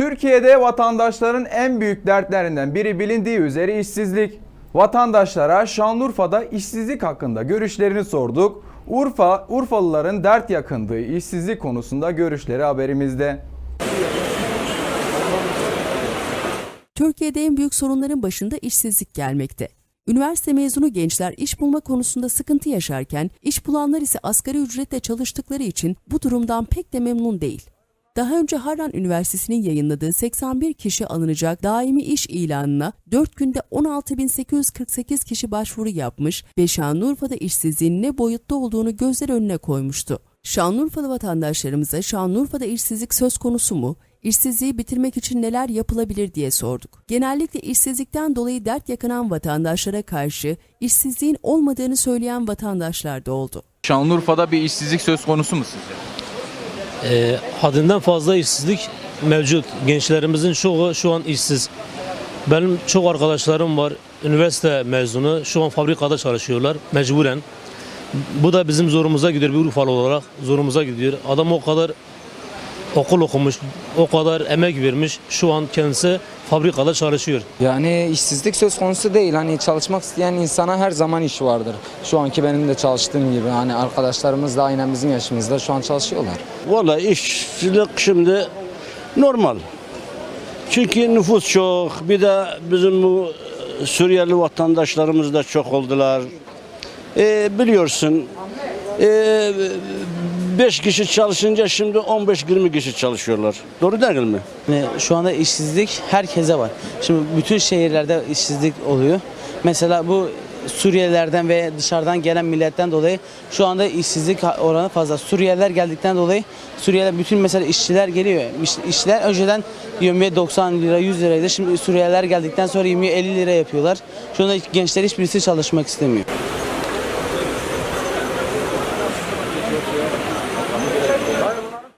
Türkiye'de vatandaşların en büyük dertlerinden biri bilindiği üzere işsizlik. Vatandaşlara Şanlıurfa'da işsizlik hakkında görüşlerini sorduk. Urfa, Urfalıların dert yakındığı işsizlik konusunda görüşleri haberimizde. Türkiye'de en büyük sorunların başında işsizlik gelmekte. Üniversite mezunu gençler iş bulma konusunda sıkıntı yaşarken, iş bulanlar ise asgari ücretle çalıştıkları için bu durumdan pek de memnun değil. Daha önce Harran Üniversitesi'nin yayınladığı 81 kişi alınacak daimi iş ilanına 4 günde 16.848 kişi başvuru yapmış ve Şanlıurfa'da işsizliğin ne boyutta olduğunu gözler önüne koymuştu. Şanlıurfalı vatandaşlarımıza Şanlıurfa'da işsizlik söz konusu mu? İşsizliği bitirmek için neler yapılabilir diye sorduk. Genellikle işsizlikten dolayı dert yakınan vatandaşlara karşı işsizliğin olmadığını söyleyen vatandaşlar da oldu. Şanlıurfa'da bir işsizlik söz konusu mu sizce? E, haddinden fazla işsizlik mevcut. Gençlerimizin çoğu şu an işsiz. Benim çok arkadaşlarım var. Üniversite mezunu. Şu an fabrikada çalışıyorlar mecburen. Bu da bizim zorumuza gidiyor bir Urfalı olarak. Zorumuza gidiyor. Adam o kadar okul okumuş, o kadar emek vermiş. Şu an kendisi fabrikada çalışıyor. Yani işsizlik söz konusu değil. Hani çalışmak isteyen insana her zaman iş vardır. Şu anki benim de çalıştığım gibi. Hani arkadaşlarımız da aynen bizim yaşımızda şu an çalışıyorlar. Vallahi işsizlik şimdi normal. Çünkü nüfus çok. Bir de bizim bu Suriyeli vatandaşlarımız da çok oldular. Ee, biliyorsun. 5 kişi çalışınca şimdi 15-20 kişi çalışıyorlar. Doğru değil mi? Yani şu anda işsizlik herkese var. Şimdi bütün şehirlerde işsizlik oluyor. Mesela bu Suriyelilerden ve dışarıdan gelen milletten dolayı şu anda işsizlik oranı fazla. Suriyeliler geldikten dolayı Suriyeliler bütün mesela işçiler geliyor. İş- İşçiler önceden yemeğe 90 lira 100 liraydı. Şimdi Suriyeliler geldikten sonra yemeği 50 lira yapıyorlar. Şu anda gençler hiçbirisi çalışmak istemiyor.